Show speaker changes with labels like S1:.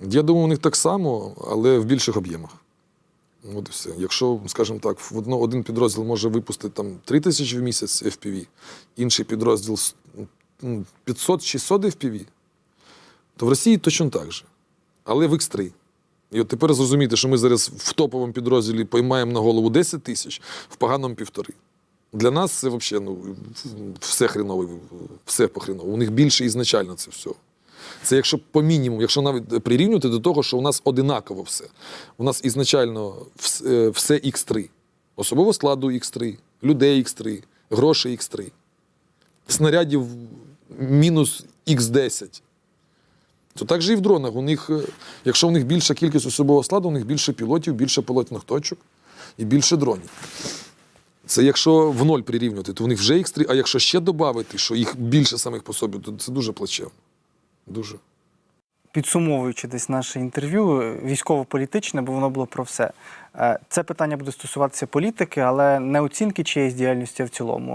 S1: Я думаю, у них так само, але в більших об'ємах. От і все. Якщо, скажімо так, в одно, один підрозділ може випустити там 3 тисячі в місяць FPV, інший підрозділ 500-600 FPV, то в Росії точно так же. Але в X3. І от тепер зрозумієте, що ми зараз в топовому підрозділі поймаємо на голову 10 тисяч, в поганому півтори. Для нас це взагалі ну, все хренове, все похреново. У них більше ізначально це все. Це якщо по мінімуму, якщо навіть прирівнювати до того, що у нас одинаково все. У нас ізначально е, все X3. Особового складу X3, людей X3, грошей X3. Снарядів мінус X10. То так же і в дронах. У них, е, якщо у них більша кількість особового складу, у них більше пілотів, більше пілотних точок і більше дронів. Це якщо в ноль прирівнювати, то в них вже X3, а якщо ще додати, що їх більше самих по собі, то це дуже плачевно. Дуже.
S2: Підсумовуючи десь наше інтерв'ю, військово-політичне, бо воно було про все. Е, Це питання буде стосуватися політики, але не оцінки чиєїсь діяльності в цілому.